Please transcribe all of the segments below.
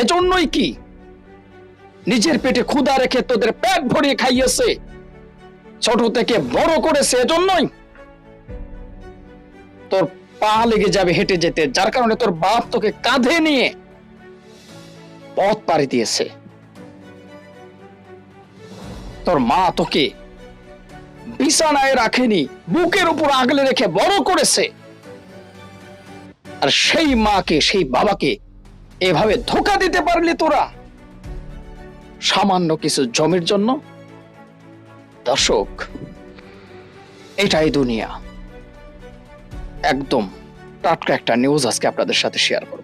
এজন্যই কি নিজের পেটে ক্ষুধা রেখে তোদের পেট ভরিয়ে খাইয়েছে? ছোট থেকে বড় করেছে এজন্যই? তোর পা লেগে যাবে হেঁটে যেতে, যার কারণে তোর বাপ তোকে কাঁধে নিয়ে পথ পাড়ি দিয়েছে। তোর মা তোকে বিছানায় রাখেনি, বুকের উপর আগলে রেখে বড় করেছে। আর সেই মাকে, সেই বাবাকে এভাবে ধোকা দিতে পারলি তোরা? সামান্য কিছু জমির জন্য? দর্শক, এটাই দুনিয়া। একদম টাটকা একটা নিউজ আজকে আপনাদের সাথে শেয়ার করব।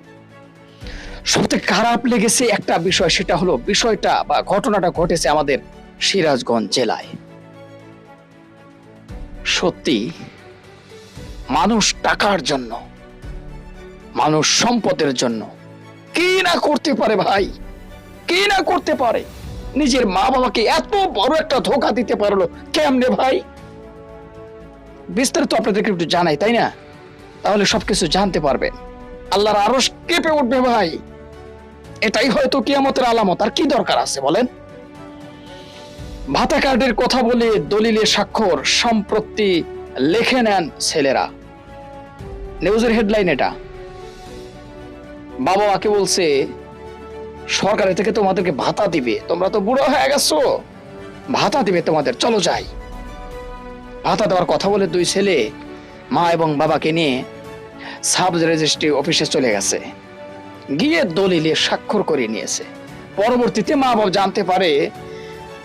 সবথেকে খারাপ লেগেছে একটা বিষয়, সেটা হলো বিষয়টা বা ঘটনাটা ঘটেছে আমাদের সিরাজগঞ্জ জেলায়। সত্যি, মানুষ টাকার জন্য, মানুষ সম্পদের জন্য কি না করতে পারে ভাই? কি না করতে পারে? নিজের মা বাবাকে এত বড় একটা ধোকা দিতে পারল কেমনে ভাই? বিস্তারিত আপনাদেরকে একটু জানাই, তাই না? তাহলে সবকিছু জানতে পারবেন। আল্লাহর আরও কেঁপে উঠবে ভাই। এটাই হয়তো কিয়ামতের আলামত। আর কি দরকার আছে বলেন? ভাতা কার্ডের কথা বলে দলিলে স্বাক্ষর সম্প্রতি লেখে নেন ছেলেরা। নিউজের হেডলাইন এটা। বাবা মাকে বলছে, সরকারের থেকে তোমাদেরকে ভাতা দিবে। তোমরা তো বুড়ো হয়ে গেছো। ভাতা দিবে তোমাদের। চলো যাই। ভাতা দেওয়ার কথা বলে দুই ছেলে, মা এবং বাবাকে নিয়ে সাব রেজিস্ট্রি অফিসে চলে গেছে। গিয়ে দলিলে স্বাক্ষর করে নিয়েছে। পরবর্তীতে মা বাবা জানতে পারে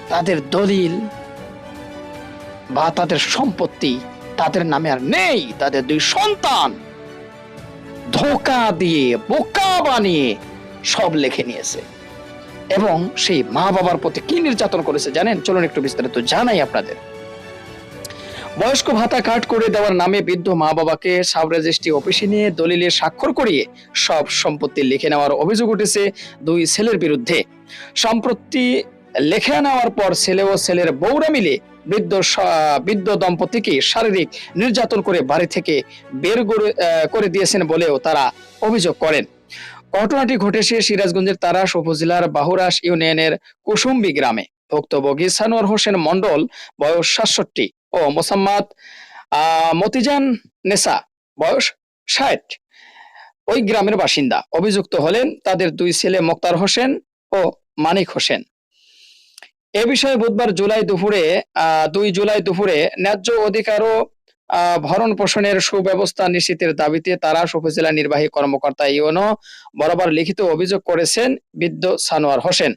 তাদের দলিল, বা তাদের সম্পত্তি তাদের নামে আর নেই। তাদের দুই সন্তান। ধোকা দিয়ে, বোকা বানিয়ে সব লিখে নিয়েছে। এবং সেই মা বাবার প্রতি কি নির্যাতন করেছে জানেন? চলুন একটু বিস্তারিত জানাই আপনাদের। বয়স্ক ভাতা কাট করে দেওয়ার নামে বৃদ্ধ মা বাবাকে সাব রেজিস্ট্রি অফিসে নিয়ে দলিলে স্বাক্ষর করিয়ে সব সম্পত্তি লিখে নেওয়ার অভিযোগ উঠেছে দুই ছেলের বিরুদ্ধে। সম্প্রতি লেখা নেওয়ার পর ছেলে ও ছেলের বউরা মিলে বৃদ্ধ বৃদ্ধ দম্পতিকে শারীরিক নির্যাতন করে বাড়ি থেকে বের করে- দিয়েছেন বলেও তারা অভিযোগ করেন। ঘটনাটি ঘটেছে সিরাজগঞ্জের তারাস উপজেলার বাহুরাস ইউনিয়নের কুসুম্বি গ্রামে। ভুক্তভোগী সানোয়ার হোসেন মন্ডল বয়স সাতষট্টি ও মোসাম্মদ মতিজান নেসা, বয়স ষাট। ওই গ্রামের বাসিন্দা। অভিযুক্ত হলেন তাদের দুই ছেলে মোক্তার হোসেন ও মানিক হোসেন। এ বিষয়ে বুধবার জুলাই দুপুরে দুই জুলাই দুপুরে ন্যায্য অধিকার ও ভরণ পোষণের সুব্যবস্থা নিশ্চিতের দাবিতে তারা উপজেলা নির্বাহী কর্মকর্তা ইউনো বরাবর লিখিত অভিযোগ করেছেন বৃদ্ধ সানোয়ার হোসেন।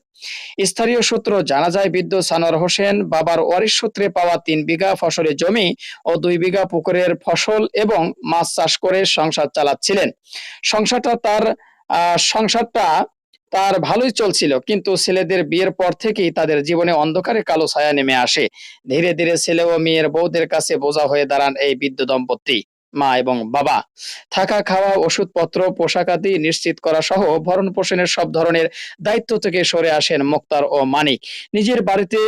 স্থানীয় সূত্র জানা যায় বৃদ্ধ সানোয়ার হোসেন বাবার ওয়ারিশ সূত্রে পাওয়া তিন বিঘা ফসলের জমি ও দুই বিঘা পুকুরের ফসল এবং মাছ চাষ করে সংসার চালাচ্ছিলেন। সংসারটা তার সংসারটা তার ভালোই চলছিল, কিন্তু ছেলেদের বিয়ের পর থেকেই তাদের জীবনে অন্ধকারে কালো ছায়া নেমে আসে। ধীরে ধীরে ছেলে ও মেয়ের বউদের কাছে বোঝা হয়ে দাঁড়ান এই বৃদ্ধ দম্পতি, মা এবং বাবা। থাকা, খাওয়া, ওষুধপত্র, পোশাক আদি নিশ্চিত করা সহ ভরণ পোষণের সব ধরনের দায়িত্ব থেকে সরে আসেন মোক্তার ও মানিক। নিজের বাড়িতে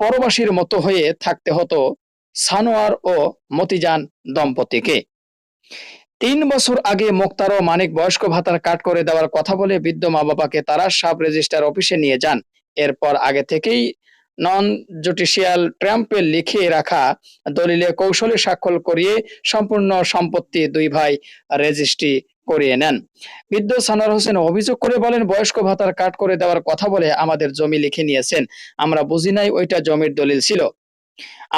পরবাসীর মতো হয়ে থাকতে হতো সানোয়ার ও মতিজান দম্পতিকে। তিন বছর আগে মোক্তার ও মানিক বয়স্ক ভাতার কাট করে দেওয়ার কথা বলে বৃদ্ধ মা বাবাকে তারা সাব রেজিস্ট্রার অফিসে নিয়ে যান। এরপর আগে থেকেই নন জুডিশিয়াল ট্রাম্পে লিখে রাখা দলিলে কৌশলে স্বাক্ষর করিয়ে সম্পূর্ণ সম্পত্তি দুই ভাই রেজিস্ট্রি করিয়ে নেন। বৃদ্ধ সানার হোসেন অভিযোগ করে বলেন, বয়স্ক ভাতার কাট করে দেওয়ার কথা বলে আমাদের জমি লিখে নিয়েছেন। আমরা বুঝি নাই ওইটা জমির দলিল ছিল।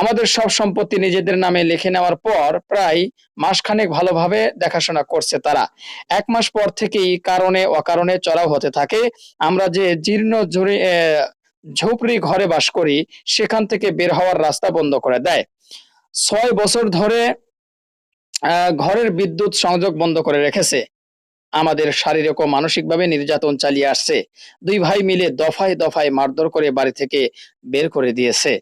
আমাদের সব সম্পত্তি নিজেদের নামে লিখে নেওয়ার পর প্রায় মাসখানেক ভালোভাবে দেখাশোনা করছে তারা। এক মাস পর থেকেই কারণে অকারণে চড়াও হতে থাকে। আমরা যে জীর্ণ ঝুড়ি ঝুপড়ি ঘরে বাস করি, সেখান থেকে বের হওয়ার রাস্তা বন্ধ করে দেয়। ছয় বছর ধরে ঘরের বিদ্যুৎ সংযোগ বন্ধ করে রেখেছে। আমাদের শারীরিক ও মানসিকভাবে নির্যাতন চালিয়ে আসছে। দুই ভাই মিলে দফায় দফায় মারধর করে বাড়ি থেকে বের করে দিয়েছে।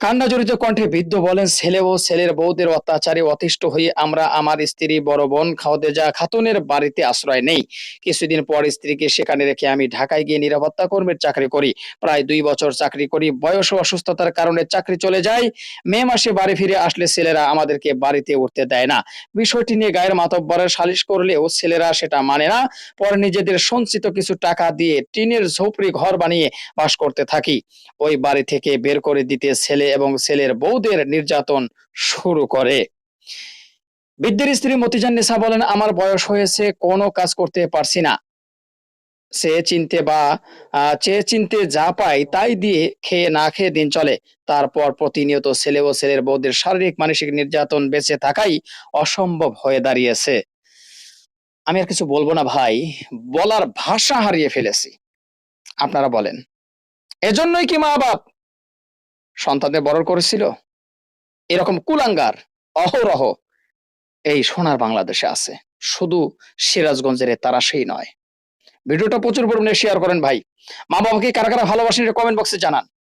কান্না জড়িত কণ্ঠে বৃদ্ধ বলেন, ছেলে ও ছেলের বউদের অত্যাচারে অতিষ্ঠ হয়ে আমরা আমার স্ত্রী, বড় বোন খাওদেজা খাতুনের বাড়িতে আশ্রয় নেই। কিছুদিন পর স্ত্রীকে সেখানে রেখে আমি ঢাকায় গিয়ে নিরাপত্তা কর্মীর চাকরি করি। প্রায় দুই বছর চাকরি করি। বয়স ও অসুস্থতার কারণে চাকরি চলে যায় মে মাসে বাড়ি ফিরে আসলে ছেলেরা আমাদেরকে বাড়িতে উঠতে দেয় না। বিষয়টি নিয়ে গায়ের মাতব্বরের সালিশ করলেও ছেলেরা সেটা মানে না। পরে নিজেদের সঞ্চিত কিছু টাকা দিয়ে টিনের ঝোপড়ি ঘর বানিয়ে বাস করতে থাকি। ওই বাড়ি থেকে বের করে দিতে ছেলে এবং ছেলের বউদের নির্যাতন শুরু করে। বৃদ্ধের স্ত্রী মতিজান নেসা বলেন, আমার বয়স হয়েছে, কোনো কাজ করতে পারছি না। সে চিনতে বা চেয়ে চিনতে যা পাই তাই দিয়ে খেয়ে না খেয়ে দিন চলে। তারপর প্রতিনিয়ত ছেলে ও ছেলের বউদের শারীরিক, মানসিক নির্যাতন বেঁচে থাকাই অসম্ভব হয়ে দাঁড়িয়েছে। আমি আর কিছু বলব না ভাই, বলার ভাষা হারিয়ে ফেলেছি। আপনারা বলেন, এজন্যই কি মা বাপ সন্তানদের বড় করেছিল। এরকম কুলাঙ্গার, অহরহ এই সোনার বাংলাদেশে আছে। শুধু সিরাজগঞ্জের তারা সেই নয়। ভিডিওটা প্রচুর পরিমাণে শেয়ার করেন ভাই। মা বাবাকে কারা কারা ভালোবাসেন কমেন্ট বক্সে জানান।